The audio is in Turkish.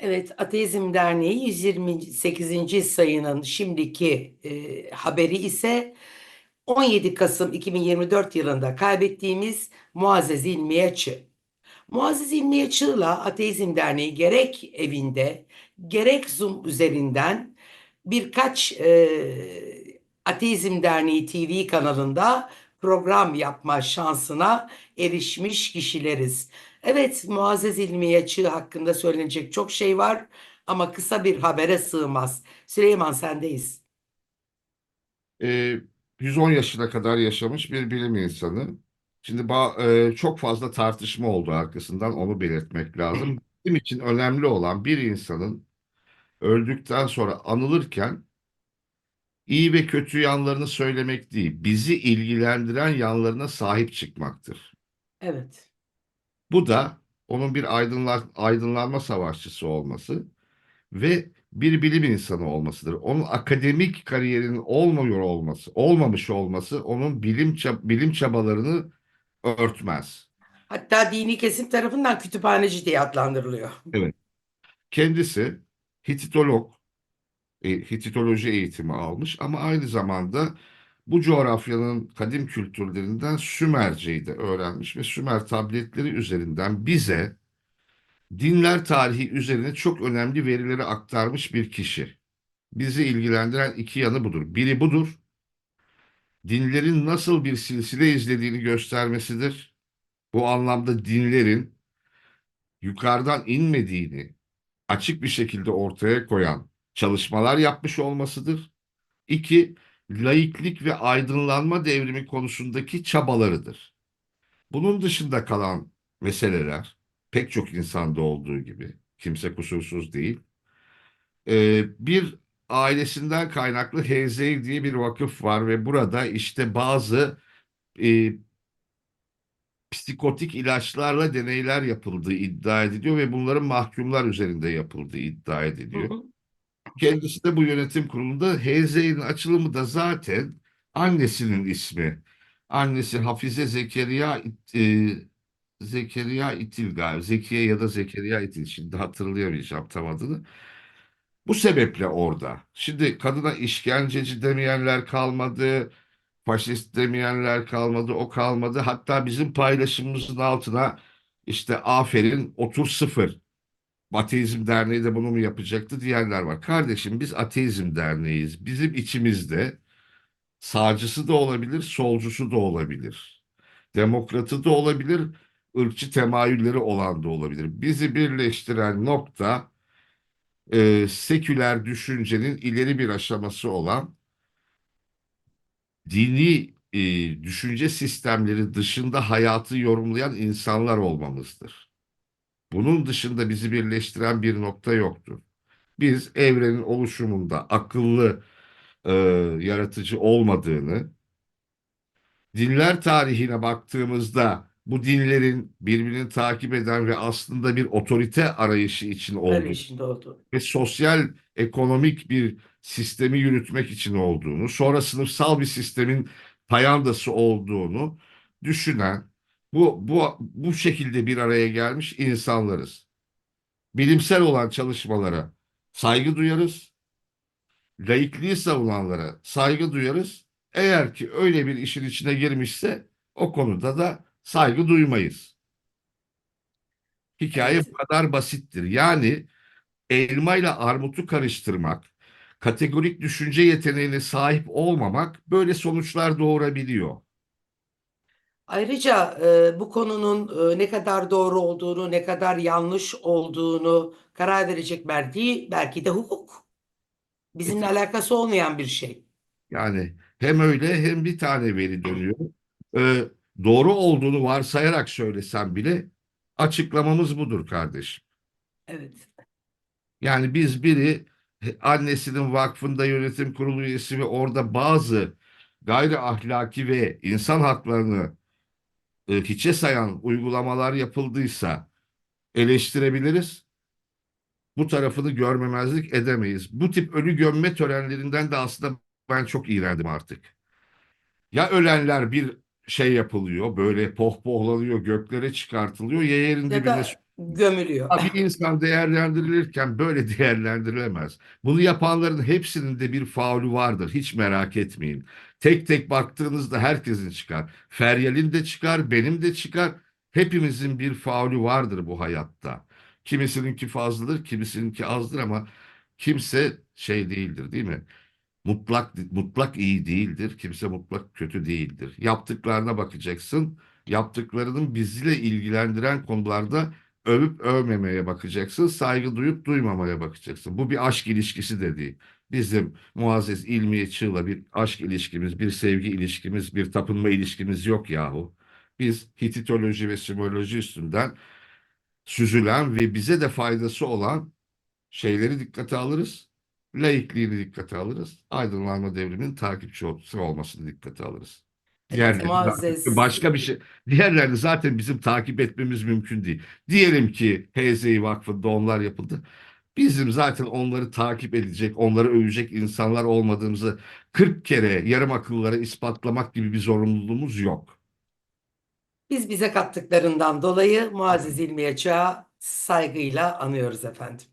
Evet, Ateizm Derneği 128. sayının şimdiki e, haberi ise 17 Kasım 2024 yılında kaybettiğimiz Muazzez İlmiye Açı. Muazzez İlmiye Ateizm Derneği gerek evinde gerek Zoom üzerinden birkaç e, Ateizm Derneği TV kanalında program yapma şansına erişmiş kişileriz. Evet, Muazzez İlmiye Açığı hakkında söylenecek çok şey var ama kısa bir habere sığmaz. Süleyman sendeyiz. e, 110 yaşına kadar yaşamış bir bilim insanı. Şimdi e, çok fazla tartışma oldu arkasından onu belirtmek lazım. Bizim için önemli olan bir insanın öldükten sonra anılırken iyi ve kötü yanlarını söylemek değil, bizi ilgilendiren yanlarına sahip çıkmaktır. Evet. Bu da onun bir aydınlar, aydınlanma savaşçısı olması ve bir bilim insanı olmasıdır. Onun akademik kariyerinin olmuyor olması, olmamış olması onun bilim çab- bilim çabalarını örtmez. Hatta dini kesim tarafından kütüphaneci diye adlandırılıyor. Evet. Kendisi Hititolog, e, Hititoloji eğitimi almış ama aynı zamanda bu coğrafyanın kadim kültürlerinden Sümerceyi de öğrenmiş ve Sümer tabletleri üzerinden bize dinler tarihi üzerine çok önemli verileri aktarmış bir kişi. Bizi ilgilendiren iki yanı budur. Biri budur. Dinlerin nasıl bir silsile izlediğini göstermesidir. Bu anlamda dinlerin yukarıdan inmediğini açık bir şekilde ortaya koyan çalışmalar yapmış olmasıdır. İki, laiklik ve aydınlanma devrimi konusundaki çabalarıdır. Bunun dışında kalan meseleler pek çok insanda olduğu gibi kimse kusursuz değil. Ee, bir ailesinden kaynaklı Heyzeyir diye bir vakıf var ve burada işte bazı e, psikotik ilaçlarla deneyler yapıldığı iddia ediliyor ve bunların mahkumlar üzerinde yapıldığı iddia Hı ediliyor. hı. Kendisi de bu yönetim kurulunda Heyzeyir'in açılımı da zaten annesinin ismi. Annesi Hafize Zekeriya e, Zekeriya İtil galiba. Zekiye ya da Zekeriya İtil. Şimdi hatırlayamayacağım tam adını. Bu sebeple orada. Şimdi kadına işkenceci demeyenler kalmadı. Faşist demeyenler kalmadı. O kalmadı. Hatta bizim paylaşımımızın altına işte aferin otur sıfır. Ateizm Derneği de bunu mu yapacaktı diyenler var. Kardeşim biz Ateizm Derneğiyiz. Bizim içimizde sağcısı da olabilir, solcusu da olabilir. Demokratı da olabilir, ırkçı temayülleri olan da olabilir. Bizi birleştiren nokta e, seküler düşüncenin ileri bir aşaması olan dini e, düşünce sistemleri dışında hayatı yorumlayan insanlar olmamızdır. Bunun dışında bizi birleştiren bir nokta yoktur. Biz evrenin oluşumunda akıllı e, yaratıcı olmadığını, dinler tarihine baktığımızda bu dinlerin birbirini takip eden ve aslında bir otorite arayışı için olduğu Arayışında oldu. ve sosyal ekonomik bir sistemi yürütmek için olduğunu, sonra sınıfsal bir sistemin payandası olduğunu düşünen bu bu bu şekilde bir araya gelmiş insanlarız. Bilimsel olan çalışmalara saygı duyarız. Laikliği savunanlara saygı duyarız. Eğer ki öyle bir işin içine girmişse o konuda da saygı duymayız. Hikaye Evet. bu kadar basittir. Yani elma ile armutu karıştırmak, kategorik düşünce yeteneğine sahip olmamak böyle sonuçlar doğurabiliyor. Ayrıca e, bu konunun e, ne kadar doğru olduğunu, ne kadar yanlış olduğunu karar verecek belki, belki de hukuk. Bizimle alakası olmayan bir şey. Yani hem öyle hem bir tane veri dönüyor. Ee, doğru olduğunu varsayarak söylesem bile açıklamamız budur kardeşim. Evet. Yani biz biri annesinin vakfında yönetim kurulu üyesi ve orada bazı gayri ahlaki ve insan haklarını e, hiçe sayan uygulamalar yapıldıysa eleştirebiliriz. Bu tarafını görmemezlik edemeyiz. Bu tip ölü gömme törenlerinden de aslında ben çok iğrendim artık. Ya ölenler bir şey yapılıyor, böyle pohpohlanıyor, göklere çıkartılıyor ya yerin Ya da gömülüyor. Abi insan değerlendirilirken böyle değerlendirilemez. Bunu yapanların hepsinin de bir faulü vardır. Hiç merak etmeyin. Tek tek baktığınızda herkesin çıkar. Feryal'in de çıkar, benim de çıkar. Hepimizin bir faulü vardır bu hayatta. Kimisininki fazladır, kimisininki azdır ama kimse şey değildir, değil mi? Mutlak mutlak iyi değildir. Kimse mutlak kötü değildir. Yaptıklarına bakacaksın. Yaptıklarının bizle ilgilendiren konularda övüp övmemeye bakacaksın. Saygı duyup duymamaya bakacaksın. Bu bir aşk ilişkisi de değil. Bizim Muazzez İlmiye Çığ'la bir aşk ilişkimiz, bir sevgi ilişkimiz, bir tapınma ilişkimiz yok yahu. Biz Hititoloji ve simoloji üstünden süzülen ve bize de faydası olan şeyleri dikkate alırız. Laikliğini dikkate alırız. Aydınlanma devriminin takipçi olmasını dikkate alırız. Diğerleri Muazzez- başka bir şey. Diğerlerini zaten bizim takip etmemiz mümkün değil. Diyelim ki HZİ Vakfı'nda onlar yapıldı. Bizim zaten onları takip edecek, onları övecek insanlar olmadığımızı 40 kere yarım akıllara ispatlamak gibi bir zorunluluğumuz yok. Biz bize kattıklarından dolayı Muazzez İlmiye Çağ'ı saygıyla anıyoruz efendim.